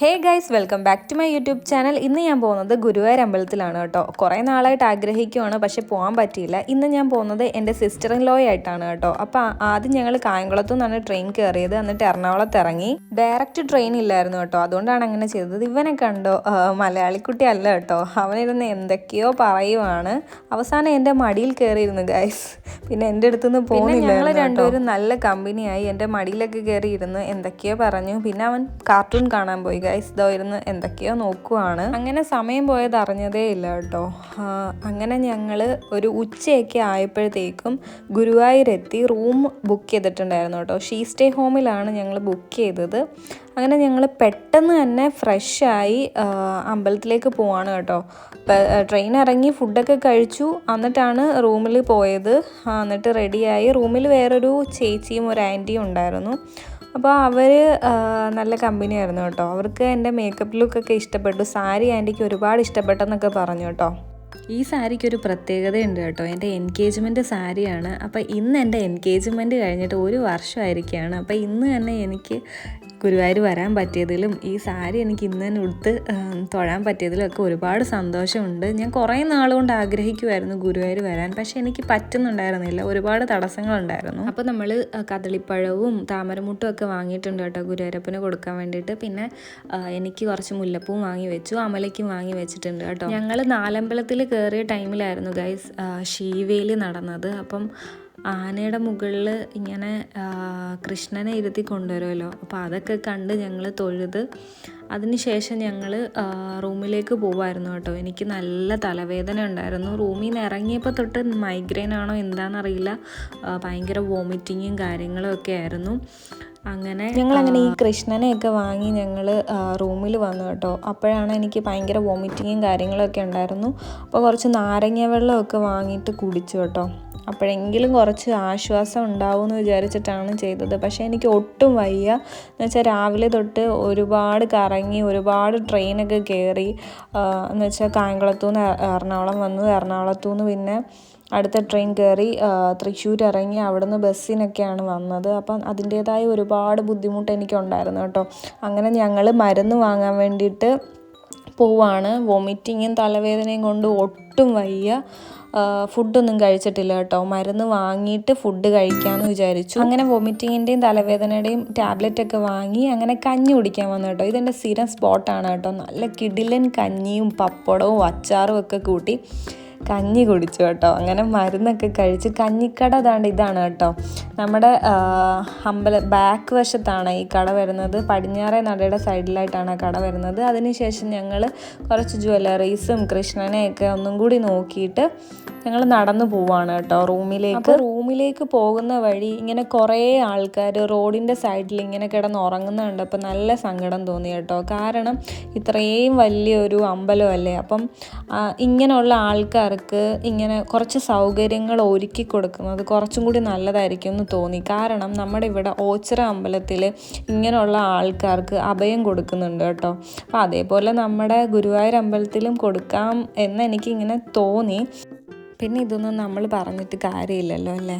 Hey guys welcome back to my YouTube channel. ഇന്ന് ഞാൻ പോകുന്നത് ഗുരുവായൂർ അമ്പലത്തിലാണ് കേട്ടോ. കുറേ നാളായിട്ട് ആഗ്രഹിക്കുവാണ് പക്ഷെ പോകാൻ പറ്റിയില്ല. ഇന്ന് ഞാൻ പോകുന്നത് എന്റെ സിസ്റ്റർ ഇൻ ലോ ആയിട്ടാണ് കേട്ടോ. അപ്പോൾ ആദ്യം ഞങ്ങൾ കായംകുളത്തു നിന്നാണ് ട്രെയിൻ കയറിയത് എന്നിട്ട് എറണാകുളത്ത് ഇറങ്ങി. ഡയറക്റ്റ് ട്രെയിൻ ഇല്ലായിരുന്നു കേട്ടോ. അതുകൊണ്ടാണ് അങ്ങനെ ചെയ്തത്. ഇവനെ കണ്ടോ? മലയാളിക്കുട്ടി അല്ല കേട്ടോ. അവനിരുന്ന് എന്തൊക്കെയോ പറയുവാണ്. അവസാനം എന്റെ മടിയിൽ കയറിയിരുന്നു ഗൈസ്. പിന്നെ എന്റെ അടുത്തുനിന്ന് പോകുന്നില്ല ഞങ്ങൾ രണ്ടുപേരും നല്ല കമ്പനിയായി. എന്റെ മടിയിലൊക്കെ കയറിയിരുന്നു എന്തൊക്കെയോ പറഞ്ഞു. പിന്നെ അവൻ കാർട്ടൂൺ കാണാൻ പോയി ഗൈസ് ഇതോ ഇരുന്ന് എന്തൊക്കെയോ നോക്കുവാണ്. അങ്ങനെ സമയം പോയത് അറിഞ്ഞതേ ഇല്ല കേട്ടോ. അങ്ങനെ ഞങ്ങൾ ഒരു ഉച്ചയൊക്കെ ആയപ്പോഴത്തേക്കും ഗുരുവായൂരെത്തി റൂം ബുക്ക് ചെയ്തിട്ടുണ്ടായിരുന്നു കേട്ടോ. ഷീ സ്റ്റേ ഹോമിലാണ് ഞങ്ങൾ ബുക്ക് ചെയ്തത്. അങ്ങനെ ഞങ്ങൾ പെട്ടെന്ന് തന്നെ ഫ്രഷായി അമ്പലത്തിലേക്ക് പോവാണ് കേട്ടോ. ട്രെയിൻ ഇറങ്ങി ഫുഡൊക്കെ കഴിച്ചു. എന്നിട്ടാണ് റൂമിൽ പോയത്. എന്നിട്ട് റെഡിയായി റൂമിൽ വേറൊരു ചേച്ചിയും ഒരു ആന്റിയും ഉണ്ടായിരുന്നു. അപ്പോൾ അവർ നല്ല കമ്പനിയായിരുന്നു കേട്ടോ. അവർക്ക് എന്റെ മേക്കപ്പ് ലുക്കൊക്കെ ഇഷ്ടപ്പെട്ടു. സാരി ആന്റിക്ക് ഒരുപാട് ഇഷ്ടപ്പെട്ടെന്നൊക്കെ പറഞ്ഞു കേട്ടോ. ഈ സാരിക്ക് ഒരു പ്രത്യേകതയുണ്ട് കേട്ടോ. എന്റെ എൻഗേജ്മെന്റ് സാരിയാണ്. അപ്പോൾ ഇന്ന് എന്റെ എൻഗേജ്മെന്റ് കഴിഞ്ഞിട്ട് ഒരു വർഷമായിരിക്കുകയാണ്. അപ്പോൾ ഇന്ന് തന്നെ എനിക്ക് ഗുരുവായൂർ വരാൻ പറ്റിയതിലും ഈ സാരി എനിക്ക് ഇന്ന് തന്നെ ഉടുത്ത് തൊഴാൻ പറ്റിയതിലും ഒക്കെ ഒരുപാട് സന്തോഷമുണ്ട്. ഞാൻ കുറേ നാളുകൊണ്ട് ആഗ്രഹിക്കുമായിരുന്നു ഗുരുവായൂർ വരാൻ പക്ഷേ എനിക്ക് പറ്റുന്നുണ്ടായിരുന്നില്ല. ഒരുപാട് തടസ്സങ്ങളുണ്ടായിരുന്നു. അപ്പോൾ നമ്മൾ കദളിപ്പഴവും താമരമുട്ടും ഒക്കെ വാങ്ങിയിട്ടുണ്ട് കേട്ടോ ഗുരുവായൂരപ്പന് കൊടുക്കാൻ വേണ്ടിയിട്ട്. പിന്നെ എനിക്ക് കുറച്ച് മുല്ലപ്പൂവും വാങ്ങി വെച്ചു അമലയ്ക്കും വാങ്ങി വെച്ചിട്ടുണ്ട് കേട്ടോ. ഞങ്ങൾ നാലമ്പലത്തിൽ കയറിയ ടൈമിലായിരുന്നു ഗൈസ് ശീവേലി നടന്നത്. അപ്പം ആനയുടെ മുകളിൽ ഇങ്ങനെ കൃഷ്ണനെ ഇരുത്തി കൊണ്ടുവരുമല്ലോ. അപ്പോൾ അതൊക്കെ കണ്ട് ഞങ്ങൾ തൊഴുത് അതിനുശേഷം ഞങ്ങൾ റൂമിലേക്ക് പോകുമായിരുന്നു കേട്ടോ. എനിക്ക് നല്ല തലവേദന ഉണ്ടായിരുന്നു. റൂമിൽ നിന്ന് ഇറങ്ങിയപ്പോൾ തൊട്ട് മൈഗ്രെയിൻ ആണോ എന്താണെന്നറിയില്ല ഭയങ്കര വോമിറ്റിങ്ങും കാര്യങ്ങളും ഒക്കെ ആയിരുന്നു. അങ്ങനെ ഞങ്ങൾ അങ്ങനെ ഈ കൃഷ്ണനെയൊക്കെ വാങ്ങി ഞങ്ങൾ റൂമിൽ വന്നു കേട്ടോ. അപ്പോഴാണ് എനിക്ക് ഭയങ്കര വോമിറ്റിങ്ങും കാര്യങ്ങളൊക്കെ ഉണ്ടായിരുന്നു. അപ്പോൾ കുറച്ച് നാരങ്ങ വെള്ളമൊക്കെ വാങ്ങിയിട്ട് കുടിച്ചു കേട്ടോ. അപ്പോഴെങ്കിലും കുറച്ച് ആശ്വാസം ഉണ്ടാവുമെന്ന് വിചാരിച്ചിട്ടാണ് ചെയ്തത്. പക്ഷേ എനിക്ക് ഒട്ടും വയ്യ. എന്ന് വെച്ചാൽ രാവിലെ തൊട്ട് ഒരുപാട് കറങ്ങി ഒരുപാട് ട്രെയിനൊക്കെ കയറി എന്ന് വെച്ചാൽ കായംകുളത്തു നിന്ന് എറണാകുളം വന്നു. എറണാകുളത്തു നിന്ന് പിന്നെ അടുത്ത ട്രെയിൻ കയറി തൃശ്ശൂർ ഇറങ്ങി അവിടെ അവിടുന്ന് ബസ്സിനൊക്കെയാണ് വന്നത്. അപ്പം അതിന്റേതായ ഒരുപാട് ബുദ്ധിമുട്ട് എനിക്കുണ്ടായിരുന്നു കേട്ടോ. അങ്ങനെ ഞങ്ങൾ മരുന്ന് വാങ്ങാൻ വേണ്ടിയിട്ട് പോവാണ്. വൊമിറ്റിങ്ങും തലവേദനയും കൊണ്ട് ഒട്ടും വയ്യ. ഫുഡൊന്നും കഴിച്ചിട്ടില്ല കേട്ടോ. മരുന്ന് വാങ്ങിയിട്ട് ഫുഡ് കഴിക്കാമെന്ന് വിചാരിച്ചു. അങ്ങനെ വൊമിറ്റിങ്ങിന്റെയും തലവേദനയുടെയും ടാബ്ലറ്റ് ഒക്കെ വാങ്ങി അങ്ങനെ കഞ്ഞി കുടിക്കാൻ വന്നു കേട്ടോ. ഇതെന്റെ സ്ഥിരം സ്പോട്ടാണ് കേട്ടോ. നല്ല കിടിലൻ കഞ്ഞിയും പപ്പടവും അച്ചാറും ഒക്കെ കൂട്ടി. കഞ്ഞി കുടിച്ചു കേട്ടോ. അങ്ങനെ മരുന്നൊക്കെ കഴിച്ച് കഞ്ഞിക്കട അതാണ്ട് ഇതാണ് കേട്ടോ. നമ്മുടെ അമ്പല ബാക്ക് വശത്താണ് ഈ കട വരുന്നത്. പടിഞ്ഞാറേ നടയുടെ സൈഡിലായിട്ടാണ് ആ കട വരുന്നത്. അതിനുശേഷം ഞങ്ങൾ കുറച്ച് ജ്വല്ലറീസും കൃഷ്ണനെയൊക്കെ ഒന്നും കൂടി നോക്കിയിട്ട് ഞങ്ങൾ നടന്നു പോവാണ് കേട്ടോ റൂമിലേക്ക്. റൂമിലേക്ക് പോകുന്ന വഴി ഇങ്ങനെ കുറേ ആൾക്കാർ റോഡിന്റെ സൈഡിൽ ഇങ്ങനെ കിടന്ന് ഉറങ്ങുന്നുണ്ട്. അപ്പോൾ നല്ല സങ്കടം തോന്നി കേട്ടോ. കാരണം ഇത്രയും വലിയൊരു അമ്പലമല്ലേ? അപ്പം ഇങ്ങനെയുള്ള ഇങ്ങനെയുള്ള ആൾക്കാർക്ക് ഇങ്ങനെ കുറച്ച് സൗകര്യങ്ങൾ ഒരുക്കി കൊടുക്കുന്നത് കുറച്ചും കൂടി നല്ലതായിരിക്കും എന്ന് തോന്നി. കാരണം നമ്മുടെ ഇവിടെ ഓച്ചിറ അമ്പലത്തിൽ ഇങ്ങനെയുള്ള ആൾക്കാർക്ക് അഭയം കൊടുക്കുന്നുണ്ട് കേട്ടോ. അപ്പോൾ അതേപോലെ നമ്മുടെ ഗുരുവായൂർ അമ്പലത്തിലും കൊടുക്കാം എന്ന് എനിക്കിങ്ങനെ തോന്നി. പിന്നെ ഇതൊന്നും നമ്മൾ പറഞ്ഞിട്ട് കാര്യമില്ലല്ലോ അല്ലേ?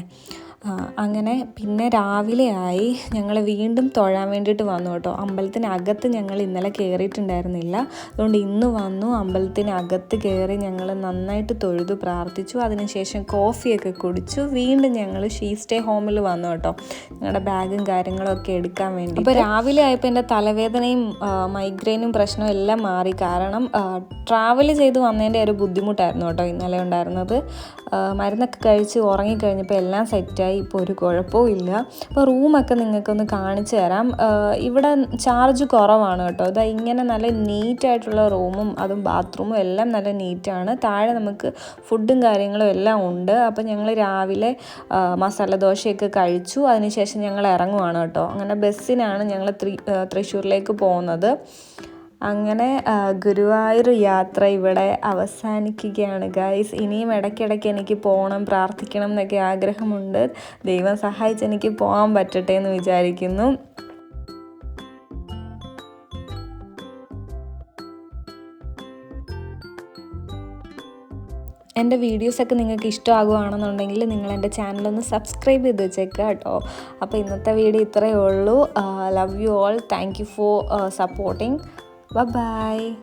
അങ്ങനെ പിന്നെ രാവിലെ ആയി ഞങ്ങൾ വീണ്ടും തൊഴാൻ വേണ്ടിയിട്ട് വന്നു കേട്ടോ. അമ്പലത്തിനകത്ത് ഞങ്ങൾ ഇന്നലെ കയറിയിട്ടുണ്ടായിരുന്നില്ല അതുകൊണ്ട് ഇന്ന് വന്നു അമ്പലത്തിനകത്ത് കയറി ഞങ്ങൾ നന്നായിട്ട് തൊഴുതു പ്രാർത്ഥിച്ചു. അതിനുശേഷം കോഫിയൊക്കെ കുടിച്ചു. വീണ്ടും ഞങ്ങൾ ഷീ സ്റ്റേ ഹോമിൽ വന്നു കേട്ടോ. ഞങ്ങളുടെ ബാഗും കാര്യങ്ങളൊക്കെ എടുക്കാൻ വേണ്ടി അപ്പോൾ രാവിലെ ആയപ്പോൾ എന്റെ തലവേദനയും മൈഗ്രെയിനും പ്രശ്നവും എല്ലാം മാറി. കാരണം ട്രാവൽ ചെയ്ത് വന്നതിന്റെ ഒരു ബുദ്ധിമുട്ടായിരുന്നു കേട്ടോ ഇന്നലെ ഉണ്ടായിരുന്നത്. മരുന്നൊക്കെ കഴിച്ച് ഉറങ്ങിക്കഴിഞ്ഞപ്പോൾ എല്ലാം സെറ്റായി ഇപ്പോൾ ഒരു കുഴപ്പവും ഇല്ല. അപ്പോൾ റൂമൊക്കെ നിങ്ങൾക്കൊന്ന് കാണിച്ചു തരാം. ഇവിടെ ചാർജ് കുറവാണ് കേട്ടോ. ഇതാ ഇങ്ങനെ നല്ല നീറ്റായിട്ടുള്ള റൂമും അതും ബാത്റൂമും എല്ലാം നല്ല നീറ്റാണ് താഴെ നമുക്ക് ഫുഡും കാര്യങ്ങളും എല്ലാം ഉണ്ട്. അപ്പോൾ ഞങ്ങൾ രാവിലെ മസാല ദോശയൊക്കെ കഴിച്ചു. അതിനുശേഷം ഞങ്ങൾ ഇറങ്ങുവാണ് കേട്ടോ. അങ്ങനെ ബസ്സിനാണ് ഞങ്ങൾ തൃശ്ശൂരിലേക്ക് പോകുന്നത്. അങ്ങനെ ഗുരുവായൂർ യാത്ര ഇവിടെ അവസാനിക്കുകയാണ്. ഗൈസ് ഇനിയും ഇടയ്ക്കിടയ്ക്ക് എനിക്ക് പോകണം പ്രാർത്ഥിക്കണം എന്നൊക്കെ ആഗ്രഹമുണ്ട്. ദൈവം സഹായിച്ച് എനിക്ക് പോകാൻ പറ്റട്ടെ എന്ന് വിചാരിക്കുന്നു. എന്റെ വീഡിയോസൊക്കെ നിങ്ങൾക്ക് ഇഷ്ടമാകുകയാണെന്നുണ്ടെങ്കിൽ നിങ്ങൾ എന്റെ ചാനലൊന്ന് സബ്സ്ക്രൈബ് ചെയ്ത് വെച്ചേക്കുക കേട്ടോ. അപ്പോൾ ഇന്നത്തെ വീഡിയോ ഇത്രയേ ഉള്ളൂ. Love you all thank you for supporting Bye bye.